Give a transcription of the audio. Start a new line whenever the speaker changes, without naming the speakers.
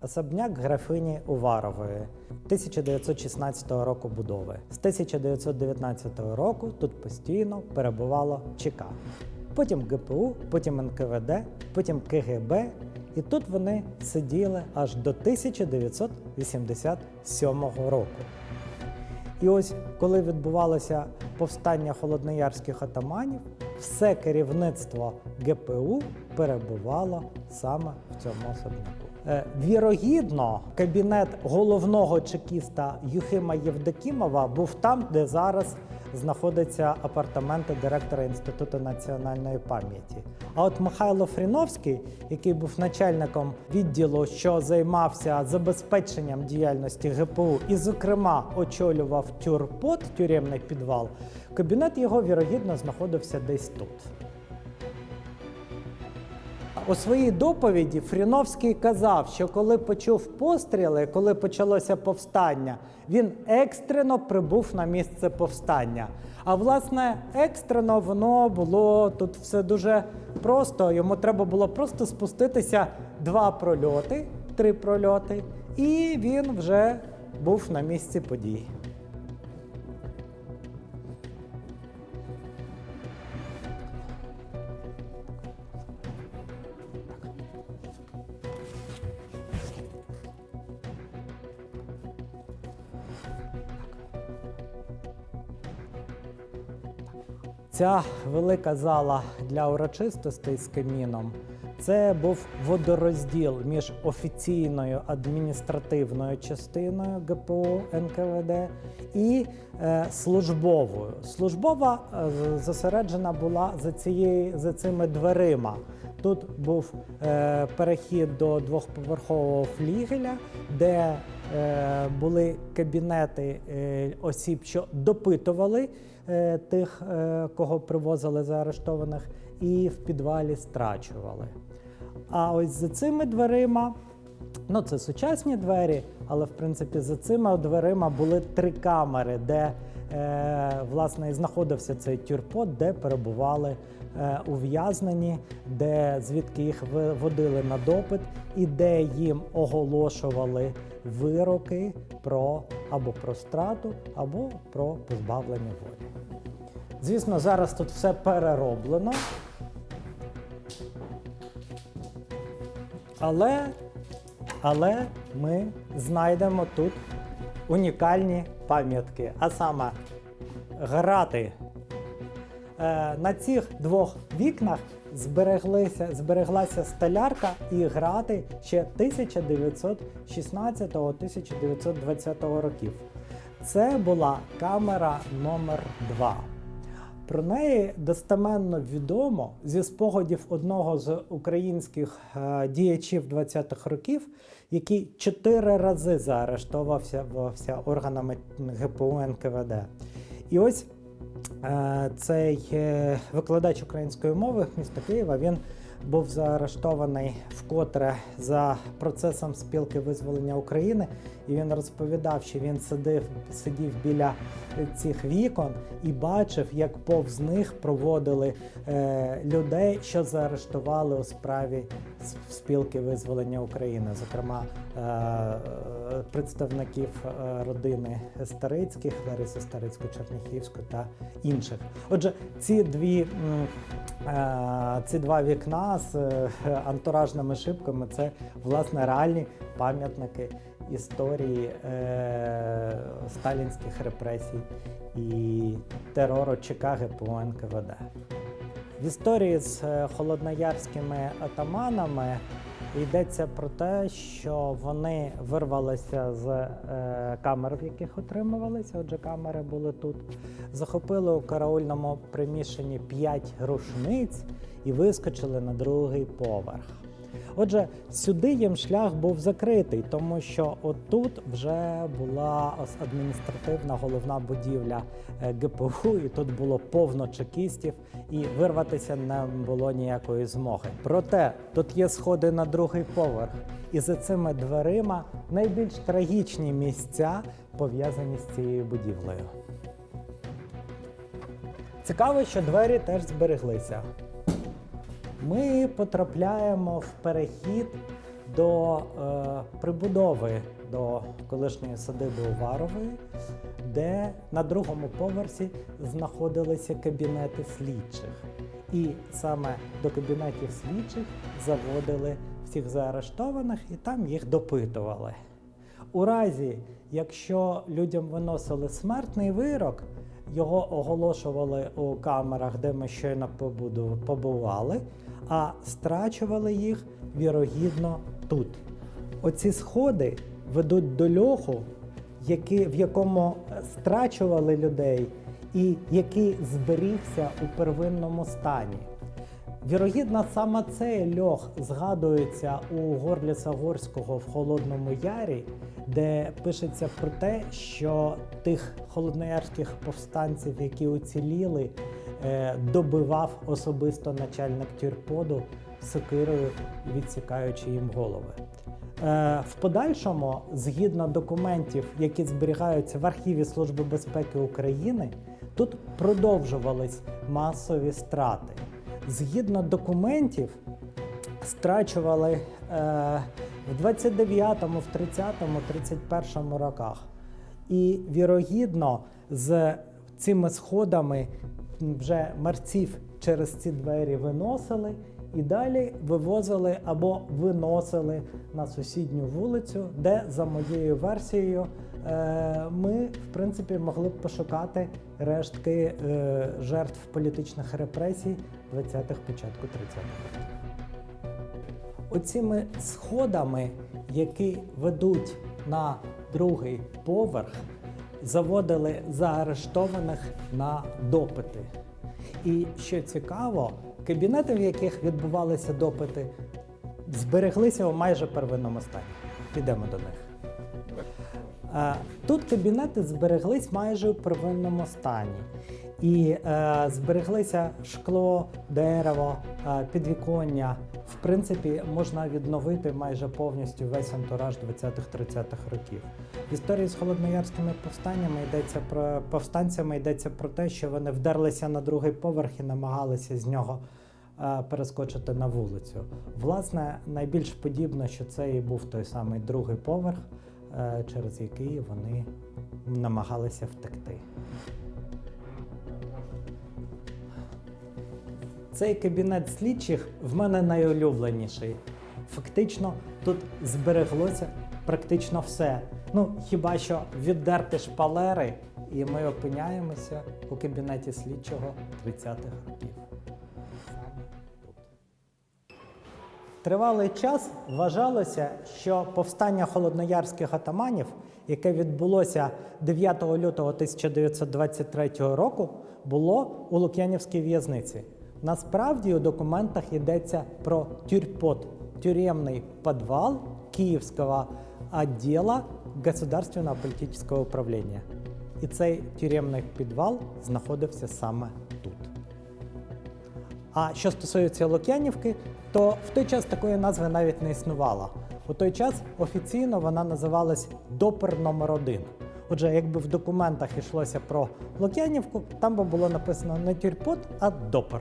Особняк графині Уварової 1916 року будови. З 1919 року тут постійно перебувало ЧК. Потім ГПУ, потім НКВД, потім КГБ. І тут вони сиділи аж до 1987 року. І ось коли відбувалося повстання холодноярських атаманів, все керівництво ГПУ перебувало саме в цьому особняку. Е, Вірогідно, кабінет головного чекіста Юхима Євдокімова був там, де зараз знаходяться апартаменти директора Інституту національної пам'яті. А от Михайло Фріновський, який був начальником відділу, що займався забезпеченням діяльності ГПУ, і, зокрема, очолював тюрпот, тюремний підвал, кабінет його вірогідно знаходився десь тут. У своїй доповіді Фріновський казав, що коли почув постріли, коли почалося повстання, він екстрено прибув на місце повстання. А власне, екстрено воно було тут все дуже просто. Йому треба було просто спуститися два прольоти, три прольоти, і він вже був на місці подій. Ця велика зала для урочистостей з каміном це був водорозділ між офіційною адміністративною частиною ГПУ НКВД і е, службовою. Службова е, зосереджена була за цією за цими дверима. Тут був е, перехід до двохповерхового флігеля, де були кабінети е, осіб, що допитували е, тих, е, кого привозили заарештованих, і в підвалі страчували. А ось за цими дверима, ну це сучасні двері, але в принципі за цими дверима були три камери, де е, власне і знаходився цей тюрпот, де перебували е, ув'язнені, де звідки їх ви- водили на допит, і де їм оголошували вироки про або про страту, або про позбавлення волі. Звісно, зараз тут все перероблено. Але, але ми знайдемо тут унікальні пам'ятки, а саме грати. Е, на цих двох вікнах збереглися, збереглася столярка і грати ще 1916-1920 років. Це була камера номер 2 Про неї достеменно відомо зі спогадів одного з українських е, діячів 20-х років, який чотири рази заарештовався органами ГПУ НКВД. І ось Е, Цей е, викладач української мови міста Києва він був заарештований вкотре за процесом спілки визволення України, і він розповідав, що він сидив, сидів біля цих вікон і бачив, як повз них проводили е, людей, що заарештували у справі спілки визволення України, зокрема е, представників е, родини Старицьких, Лариси Старицьку, Черніхівську та інших. Отже, ці дві ці два вікна з е, антуражними шибками це власне реальні пам'ятники історії е, сталінських репресій і терору Чикаги по НКВД. В історії з е, холодноярськими атаманами йдеться про те, що вони вирвалися з е, камер, в яких отримувалися. Отже, камери були тут. Захопили у караульному приміщенні 5 рушниць і вискочили на другий поверх. Отже, сюди їм шлях був закритий, тому що отут вже була адміністративна головна будівля е, ГПУ, і тут було повно чекістів, і вирватися не було ніякої змоги. Проте тут є сходи на другий поверх, і за цими дверима найбільш трагічні місця пов'язані з цією будівлею. Цікаво, що двері теж збереглися. Ми потрапляємо в перехід до е, прибудови до колишньої садиби Уварової, де на другому поверсі знаходилися кабінети слідчих. І саме до кабінетів слідчих заводили всіх заарештованих і там їх допитували. У разі, якщо людям виносили смертний вирок, його оголошували у камерах, де ми щойно побували, а страчували їх вірогідно тут. Оці сходи ведуть до льоху, які, в якому страчували людей, і який зберігся у первинному стані. Вірогідно, саме цей льох згадується у Горліса Горського в Холодному Ярі, де пишеться про те, що тих холодноярських повстанців, які уціліли, е, добивав особисто начальник тюрподу сокирою, відсікаючи їм голови. Е, В подальшому, згідно документів, які зберігаються в архіві Служби безпеки України, тут продовжувались масові страти. Згідно документів, страчували е, в 29-му, в 30-му, 31-му роках. І вірогідно з цими сходами вже мерців через ці двері виносили і далі вивозили або виносили на сусідню вулицю, де, за моєю версією, е, ми, в принципі, могли б пошукати рештки е, жертв політичних репресій 20-х, початку 30-х років. Оціми сходами, які ведуть на другий поверх, заводили заарештованих на допити. І що цікаво, кабінети, в яких відбувалися допити, збереглися у майже первинному стані. Підемо до них. Е, Тут кабінети збереглись майже у первинному стані. І е, збереглися шкло, дерево, е, підвіконня. В принципі, можна відновити майже повністю весь антураж 20-30-х років. В історії з холодноярськими повстаннями йдеться про повстанцями йдеться про те, що вони вдерлися на другий поверх і намагалися з нього е, перескочити на вулицю. Власне, найбільш подібно, що це і був той самий другий поверх, е, через який вони намагалися втекти. Цей кабінет слідчих в мене найулюбленіший. Фактично, тут збереглося практично все. Ну, хіба що віддерти шпалери, і ми опиняємося у кабінеті слідчого 30-х років. Тривалий час вважалося, що повстання холодноярських атаманів, яке відбулося 9 лютого 1923 року, було у Лук'янівській в'язниці. Насправді у документах йдеться про тюрпот, тюремний підвал Київського відділу Государственного політичного управління. І цей тюремний підвал знаходився саме тут. А що стосується Лук'янівки, то в той час такої назви навіть не існувало. У той час офіційно вона називалась Допер номер 1 Отже, якби в документах йшлося про Лук'янівку, там би було написано не тюрпот, а допер.